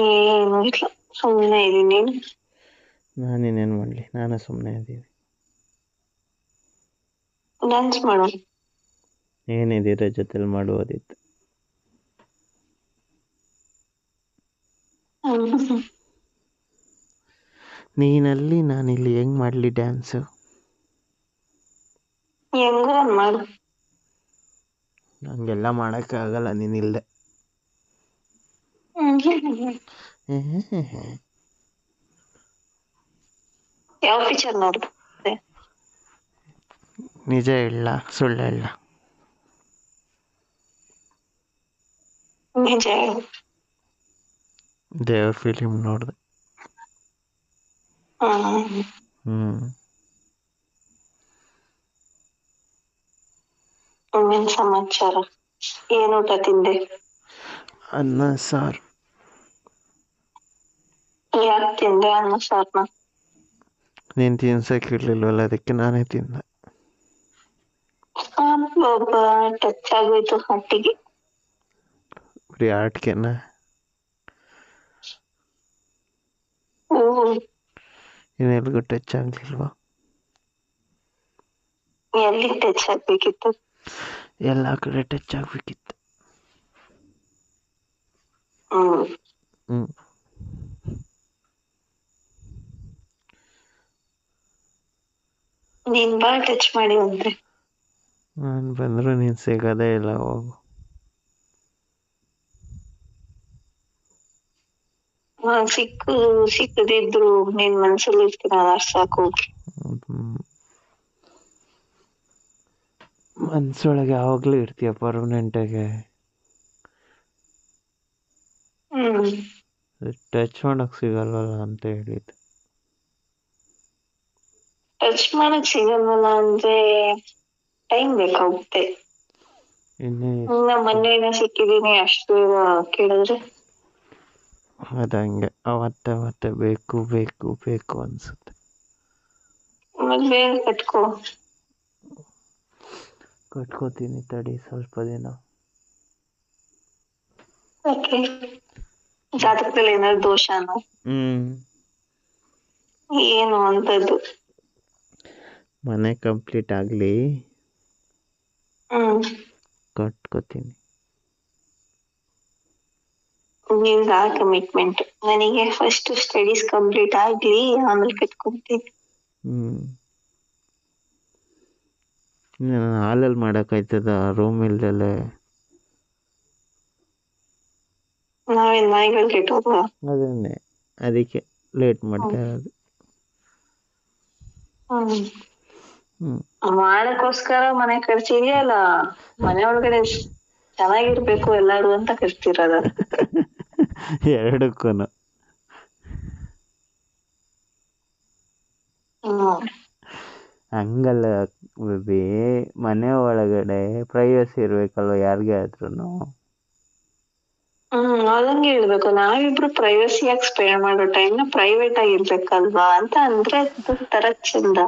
ಏನು ಇಲ್ಲ ಸುಮ್ಮನೆ ಇದೀನಿ ನೀನು ನಾನೇನೇನು ಮಾಡಲಿ? ನಾನು ಸುಮ್ಮನೆ ಇದ್ದೀನಿ. ಡ್ಯಾನ್ಸ್ ಮಾಡೋಣ ಏನಿದ್ದೀರ ಜೊತೆಲಿ ಮಾಡುವುದಿತ್ತು. ನೀನಲ್ಲಿ ನಾನಿಲ್ಲಿ ಹೆಂಗ್ ಮಾಡ್ಲಿ ಡ್ಯಾನ್ಸ್ ಹೆಂಗೋ ಮಾಡು ಹಂಗೆಲ್ಲ ಮಾಡೋಕ್ಕಾಗಲ್ಲ ನೀನಿಲ್ಲದೆ. ಯಾವ ಪಿಕ್ಚರ್ ನೋಡ್ದೆ ನಿಜ ಹೇಳ ಸುಳ್ಳು ಹೇಳ ನಿಜ ಹೇಳು. ದೇವ್ರ ಫಿಲಿಮ್ ನೋಡಿದೆ ಹ್ಮ್. ಹ್ಞೂ ಇನ್ನೇನ್ ಸಮಾಚಾರ ಏನ್ ಊಟ ತಿಂದೆ ಅನ್ನ ಸಾರು ಯಾಕೆ ತಿಂದೆ ಅನ್ನ ಸಾರ್ನ ನೀನು ತಿನ್ಸಕ್ಕೆ ಇರ್ಲಿಲ್ವಲ್ಲ ಅದಕ್ಕೆ ನಾನೇ ತಿಂದೆ ಟಚ್ ಆಗೋಯ್ತು ಹಟ್ಟಿಗೆ ಬರೀ ಆಟ್ಕೆನ ಇನ್ನೆಲ್ಗೂ ಟಚ್ ಆಗ್ಲಿಲ್ವಾ ಎಲ್ಲಿ ಟಚ್ ಆಗ್ಬೇಕಿತ್ತು ಎಲ್ಲ ಕಡೆ ಟಚ್ ಆಗಬೇಕಿತ್ತು ಹ್ಮ್ ನೀನ್ ಬಾ ಟಚ್ ಮಾಡಿ ಅಂದ್ರೆ. ನಾನು ಬಂದರೂ ನೀನ್ ಸಿಗೋದೇ ಇಲ್ಲ ಹೋಗು. ಸಿಕ್ಕು ಸಿಕ್ಕದಿದ್ರು ನಿನ್ ಮನ್ಸಲ್ಲಿ ಇರ್ತೀನಿ ಅದ್ ಸಾಕು ಮನ್ಸೊಳಗೆ ಯಾವಾಗಲೂ ಇರ್ತೀಯ ಪರ್ಮನೆಂಟಾಗೆ ಹ್ಮ್. ಟಚ್ ಮಾಡಕ್ ಸಿಗಲ್ವಲ್ಲ ಅಂತ ಹೇಳಿದ್ದು. ಟಚ್ ಮಾಡಕ್ ಸಿಗಲ್ವಲ್ಲ ಅಂದ್ರೆ ಟೈಮ್ ಬೇಕಾಗುತ್ತೆ ಇನ್ನೇ ಇನ್ನ ಮೊನ್ನೆ ಸಿಕ್ಕಿದೀನಿ ಅಷ್ಟು ಕೇಳಿದ್ರೆ ಅದಂಗೆ ಅವತ್ತೆ ಬೇಕು ಬೇಕು ಬೇಕು ಅನ್ಸುತ್ತೆ ಮದ್ವೆ ಕಟ್ಕೋ ಕಟ್ಕೋತೀನಿ ತಡಿ ಸ್ವಲ್ಪ ದಿನ ಓಕೆ ಜಾತಕದಲ್ಲಿ ಏನಾದ್ರು ದೋಷನೋ ಹ್ಮ್ ಏನು ಅಂತದ್ದು ಮನೆ ಕಂಪ್ಲೀಟ್ ಆಗಲಿ ಕಟ್ಕೋತೀನಿ. ಕಮಿಟ್ಮೆಂಟ್ ನನಗೆ ಫಸ್ಟ್ ಸ್ಟಡೀಸ್ ಕಂಪ್ಲೀಟ್ ಆಗಲಿ ಆಮೇಲೆ ಕಟ್ಕೊತೀನಿ. ಹ್ಮ್. ನಾನು ಹಾಲಲ್ಲಿ ಮಾಡೋಕ್ಕಾಯ್ತದ? ರೂಮ್ ಇಲ್ದಲೆ ನಾವೇನ್ ನಾಯಿಗಳು ಕೆಟ್ಟೋದ್ವ ಅದನ್ನೇ. ಅದಕ್ಕೆ ಲೇಟ್ ಮಾಡ್ತಾ ಇರೋದು. ಹ್ಞೂ ಮಾಡಕ್ಕೋಸ್ಕರ ಮನೆ ಕಟ್ಸಿದ್ಯಲ್ಲ ಮನೆ ಒಳಗಡೆ ಚೆನ್ನಾಗಿರ್ಬೇಕು ಎಲ್ಲಾರು ಅಂತ ಕಟ್ತಿರೋದ ಎರಡಕ್ಕೂ ಹ್ಮ್. ಹಂಗಲ್ಲ ಬೇಬಿ ಮನೆ ಒಳಗಡೆ ಪ್ರೈವಸಿ ಇರ್ಬೇಕಲ್ವ ಯಾರಿಗೆ ಆದ್ರೂನು? ಹ್ಮ್ ಅದಂಗೆ ಹೇಳ್ಬೇಕು. ನಾವಿಬ್ರು ಪ್ರೈವಸಿ ಯಾಕೆ ಸ್ಪೆಂಡ್ ಮಾಡೋ ಟೈಮ್ನ ಪ್ರೈವೇಟ್ ಆಗಿರ್ಬೇಕಲ್ವಾ ಅಂತ ಅಂದ್ರೆ ತರ ಚಂದ.